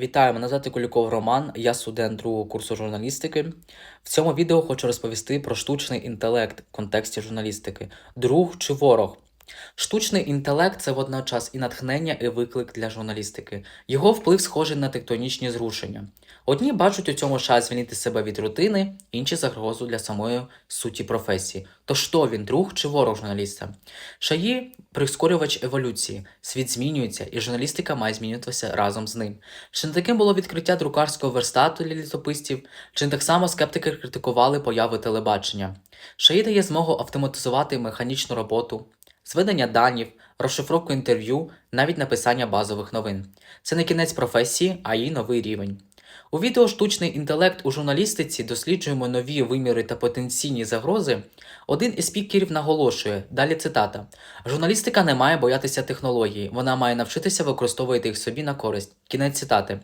Вітаю, мене звати Куліков Роман, я студент другого курсу журналістики. В цьому відео хочу розповісти про штучний інтелект в контексті журналістики. Друг чи ворог? Штучний інтелект це водночас і натхнення, і виклик для журналістики. Його вплив схожий на тектонічні зрушення. Одні бачать у цьому шанс звільнити себе від рутини, інші загрозу для самої суті професії. То що він, друг чи ворог журналіста? Шаї прискорювач еволюції. Світ змінюється, і журналістика має змінюватися разом з ним. Чи не таким було відкриття друкарського верстату для літописців, чи не так само скептики критикували появи телебачення? Шаї дає змогу автоматизувати механічну роботу, зведення данів, розшифровку інтерв'ю, навіть написання базових новин. Це не кінець професії, а її новий рівень. У відео Штучний інтелект у журналістиці досліджуємо нові виміри та потенційні загрози. Один із спікерів наголошує, далі цитата: Журналістика не має боятися технології, вона має навчитися використовувати їх собі на користь. Кінець цитати.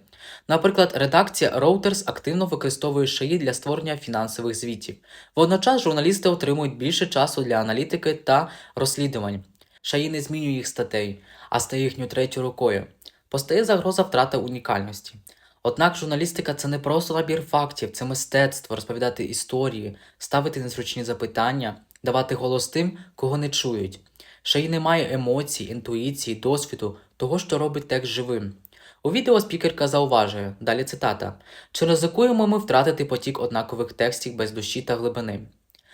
Наприклад, редакція Reuters активно використовує шиї для створення фінансових звітів. Водночас журналісти отримують більше часу для аналітики та розслідувань. Шаї не змінює їх статей, а стає їхньою третьою рукою. Постає загроза втрати унікальності. Однак журналістика це не просто набір фактів, це мистецтво, розповідати історії, ставити незручні запитання, давати голос тим, кого не чують. Шаї не має емоцій, інтуїції, досвіду, того, що робить текст живим. У відео спікерка зауважує, далі цитата: чи ризикуємо ми втратити потік однакових текстів без душі та глибини?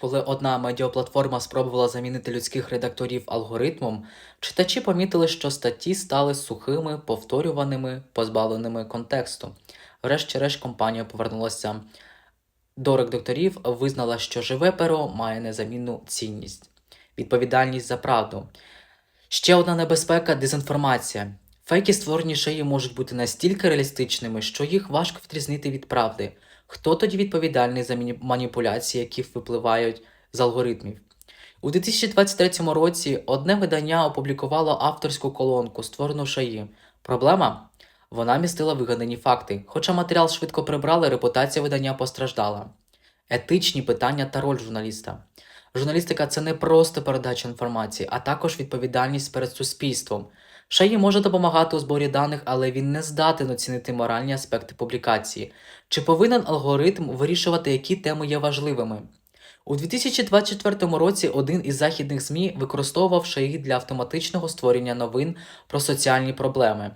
Коли одна медіаплатформа спробувала замінити людських редакторів алгоритмом, читачі помітили, що статті стали сухими, повторюваними, позбавленими контексту. Врешті-решт компанія повернулася до редакторів, визнала, що живе перо має незамінну цінність, відповідальність за правду. Ще одна небезпека дезінформація. Фейки, створені шиї, можуть бути настільки реалістичними, що їх важко відрізнити від правди. Хто тоді відповідальний за маніпуляції, які випливають з алгоритмів? У 2023 році одне видання опублікувало авторську колонку, створену шаї. Проблема? Вона містила вигадані факти. Хоча матеріал швидко прибрали, репутація видання постраждала. Етичні питання та роль журналіста. Журналістика це не просто передача інформації, а також відповідальність перед суспільством. Шаї може допомагати у зборі даних, але він не здатен оцінити моральні аспекти публікації. Чи повинен алгоритм вирішувати, які теми є важливими? У 2024 році один із західних ЗМІ використовував шаї для автоматичного створення новин про соціальні проблеми.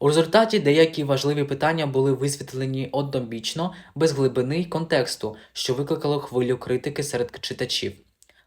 У результаті деякі важливі питання були висвітлені однобічно, без глибини й контексту, що викликало хвилю критики серед читачів.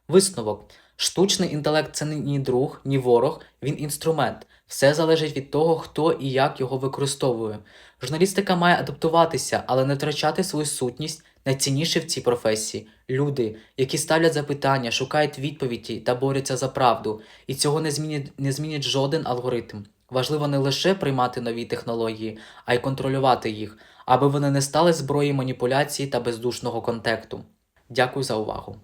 Висновок: штучний інтелект це ні друг, ні ворог, він інструмент. Все залежить від того, хто і як його використовує. Журналістика має адаптуватися, але не втрачати свою сутність, найцінніше в цій професії люди, які ставлять запитання, шукають відповіді та борються за правду, і цього не змінить, не змінить жоден алгоритм. Важливо не лише приймати нові технології, а й контролювати їх, аби вони не стали зброєю маніпуляції та бездушного контекту. Дякую за увагу.